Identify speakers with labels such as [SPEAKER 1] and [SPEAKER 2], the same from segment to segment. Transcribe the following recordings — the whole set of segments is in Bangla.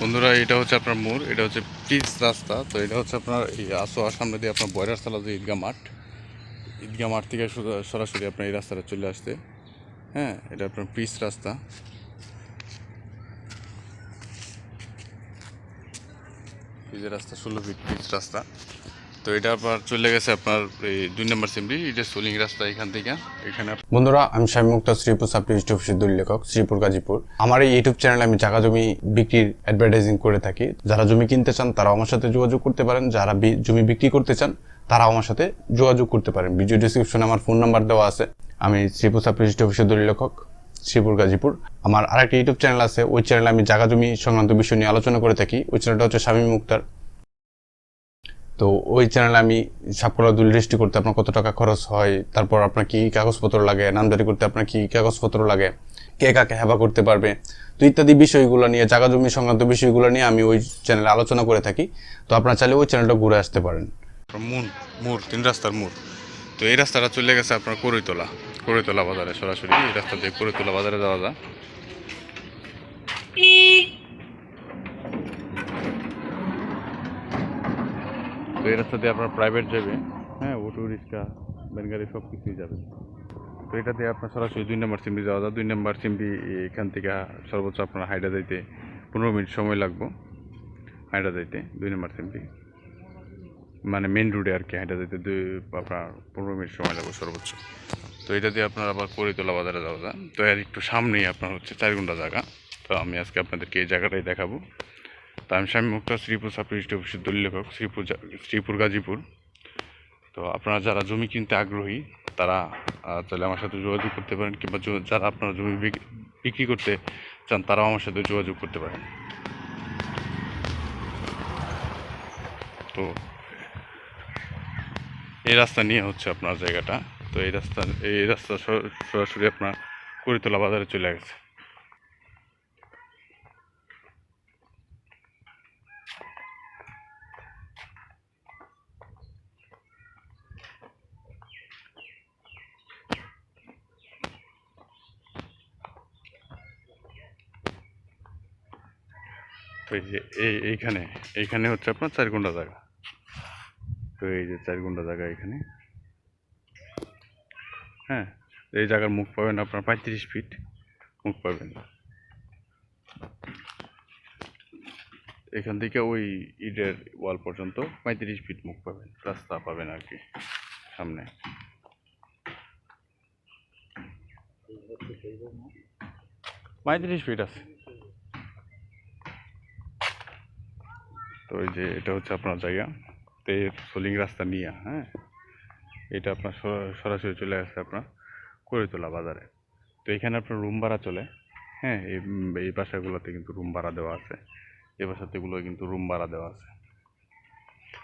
[SPEAKER 1] বন্ধুরা, এটা হচ্ছে আপনার মোড়, এটা হচ্ছে পিচ রাস্তা। তো এটা হচ্ছে আপনার এই আসোয়ার সামনে দিয়ে আপনার বয়রার সালা যে ঈদগাহ মাঠ ঈদগা মাঠ থেকে সরাসরি আপনার এই রাস্তাটা চলে আসতে হ্যাঁ এটা আপনার পিচ রাস্তা। পিচের রাস্তা, ষোলো ফিট পিচ রাস্তা। তো এটা আপনার চলে গেছে আপনার এই দুই নম্বর সিমরি এটা সোলিং রাস্তা এখান থেকে। এখানে
[SPEAKER 2] বন্ধুরা, আমি শামীম মুক্তা, শ্রীপুর সাপ্লি ইউটিউব দলীয় লেখক, শ্রীপুর গাজীপুর। আমার এই ইউটিউব চ্যানেলে আমি জায়গা জমি বিক্রির অ্যাডভার্টাইজিং করে থাকি। যারা জমি কিনতে চান তারা আমার সাথে যোগাযোগ করতে পারেন। যারা জমি বিক্রি করতে চান, তারাও আমার সাথে যোগাযোগ করতে পারেন। ভিডিও ডিসক্রিপশনে আমার ফোন নাম্বার দেওয়া আছে। আমি শ্রীপুর সাপ্লি ইউটিউব দলীয় লেখক, শ্রীপুর গাজীপুর। আমার আরেকটা ইউটিউব চ্যানেল আছে। ওই চ্যানেলে আমি জায়গা জমি সংক্রান্ত বিষয় নিয়ে আলোচনা করে থাকি। ওই চ্যানেলটা হচ্ছে শামীম মুক্তার। তো ওই চ্যানেলে আমি সাপকলা দুল রেজিস্ট্রি করতে আপনার কত টাকা খরচ হয়, তারপর আপনার কি কাগজপত্র লাগে, নামজারি করতে আপনার কি কাগজপত্র লাগে, কে কাকে হেবা করতে পারবে, তো ইত্যাদি বিষয়গুলো নিয়ে, জায়গা জমি সংক্রান্ত বিষয়গুলো নিয়ে আমি ওই চ্যানেলে আলোচনা করে থাকি। তো আপনারা চাইলে ওই চ্যানেলটা ঘুরে আসতে পারেন।
[SPEAKER 1] মুন মুর তিন রাস্তার মুর তো এই রাস্তাটা চলে গেছে আপনার করইতলা করইতলা বাজারে সরাসরি, এই রাস্তা দিয়ে করইতলা বাজারে যাওয়া যায়। তো এই রাস্তা দিয়ে আপনার প্রাইভেট যাবে। হ্যাঁ অটো রিক্সা ভ্যান গাড়ি সব কিছুই যাবে। তো এটা দিয়ে আপনার সরাসরি দুই নম্বর সিমবি যাওয়া যায়। দুই নম্বর সিমবি এখান থেকে সর্বোচ্চ আপনার হাইডা যাইতে পনেরো মিনিট সময় লাগবো হাইডা যাইতে দুই নম্বর সিমবি মানে মেন রোডে আর কি হাইটা যেতে দুই আপনার পনেরো মিনিট সময় লাগবে সর্বোচ্চ। তো এটা দিয়ে আপনার আবার করিতলা বাজারে যাওয়া যায়। তো এর একটু সামনেই আপনার হচ্ছে চার ঘণ্টা জায়গা। তো আমি আজকে আপনাদেরকে এই জায়গাটাই দেখাবো। তো আমি স্বামী মুক্তা, শ্রীপুর সাপ্রিষ্ট অফিসের দলীয় লেখক, শ্রীপুর শ্রীপুর গাজীপুর। তো আপনারা যারা জমি কিনতে আগ্রহী, তারা তাহলে আমার সাথে যোগাযোগ করতে পারেন, কিংবা যারা আপনারা জমি বিক- বিক্রি করতে চান, তারাও আমার সাথে যোগাযোগ করতে পারেন। তো এই রাস্তা নিয়ে হচ্ছে আপনার জায়গাটা। তো এই রাস্তা এই রাস্তা সর- সরাসরি আপনার করিতলা বাজারে চলে গেছে। এই যে, এই, এইখানে এইখানে হচ্ছে আপনার চার ঘণ্টা জায়গা। তো এই যে চার ঘণ্টা জায়গা এখানে। হ্যাঁ এই জায়গার মুখ পাবেন আপনার পঁয়ত্রিশ ফিট, মুখ পাবেন। এখান থেকে ওই ইটের ওয়াল পর্যন্ত পঁয়ত্রিশ ফিট মুখ পাবেন, রাস্তা পাবেন আর কি, সামনে। পঁয়ত্রিশ ফিট আছে। তো এই যে এটা হচ্ছে আপনার জায়গা। তো এর সোলিং রাস্তা নিয়ে হ্যাঁ? এটা আপনার সরা- সরাসরি চলে আসছে আপনার করিতলা বাজারে। তো এখানে আপনার রুম ভাড়া চলে হ্যাঁ? এই এই বাসাগুলোতে কিন্তু রুম ভাড়া দেওয়া আছে। এই বাসাতেগুলো কিন্তু রুম ভাড়া দেওয়া আছে।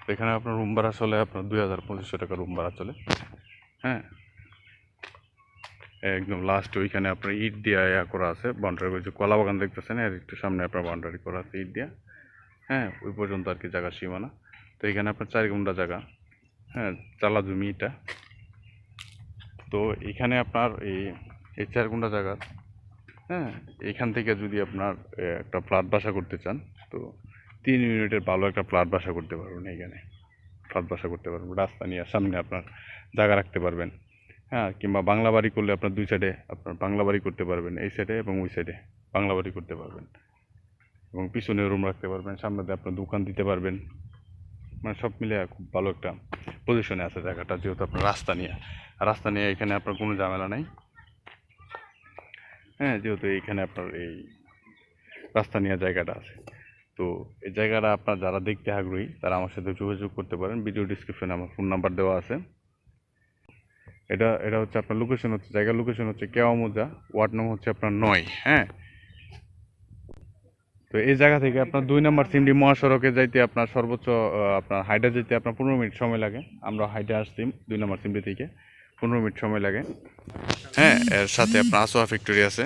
[SPEAKER 1] তো এখানে আপনার রুম ভাড়া চলে, আপনার দুই হাজার পঁচিশশো টাকা রুম ভাড়া চলে হ্যাঁ? একদম লাস্ট ওইখানে আপনার ইট দিয়া ইয়া করা আছে বাউন্ডারি করে যে কলা বাগান দেখতেছেন, এর একটু সামনে আপনার বাউন্ডারি করা আছে ইট দিয়া। হ্যাঁ ওই পর্যন্ত আর কি জায়গা সীমানা। তো এখানে আপনার চার ঘণ্টা জায়গা। হ্যাঁ চালা জমি এটা। তো এখানে আপনার এই এই চার ঘণ্টা জায়গা। হ্যাঁ এখান থেকে যদি আপনার একটা ফ্ল্যাট বাসা করতে চান, তো তিন ইউনিটের ভালো একটা ফ্ল্যাট বাসা করতে পারবেন এখানে। ফ্ল্যাট বাসা করতে পারবেন। রাস্তা নিয়ে সামনে আপনার জায়গা রাখতে পারবেন। হ্যাঁ কিংবা বাংলা বাড়ি করলে আপনার দুই সাইডে আপনার বাংলা বাড়ি করতে পারবেন, এই সাইডে এবং ওই সাইডে বাংলা বাড়ি করতে পারবেন। এবং পিছনে রুম রাখতে পারবেন, সামনে দিয়ে আপনার দোকান দিতে পারবেন। মানে সব মিলে খুব ভালো একটা পজিশনে আছে জায়গাটা, যেহেতু আপনার রাস্তা নিয়ে। রাস্তা নিয়ে এখানে আপনার কোনো ঝামেলা নাই। হ্যাঁ যেহেতু এইখানে আপনার এই রাস্তা নিয়ে জায়গাটা আছে। তো এই জায়গাটা আপনার যারা দেখতে আগ্রহী, তারা আমার সাথে যোগাযোগ করতে পারেন। ভিডিও ডিসক্রিপশনে আমার ফোন নাম্বার দেওয়া আছে। এটা এটা হচ্ছে আপনার লোকেশন হচ্ছে, জায়গার লোকেশন হচ্ছে কেওয়া মোজা ওয়ার্ড নম্বর হচ্ছে আপনার নয় হ্যাঁ? তো এই জায়গা থেকে আপনার দুই নম্বর সিমডি মহাসড়কে যাইতে আপনার সর্বোচ্চ আপনার হাইডা যেতে আপনার পনেরো মিনিট সময় লাগে। আমরা হাইডা আসছি দুই নম্বর সিমডি থেকে, পনেরো মিনিট সময় লাগে। হ্যাঁ এর সাথে আপনার আসোয়া ফ্যাক্টরি আছে।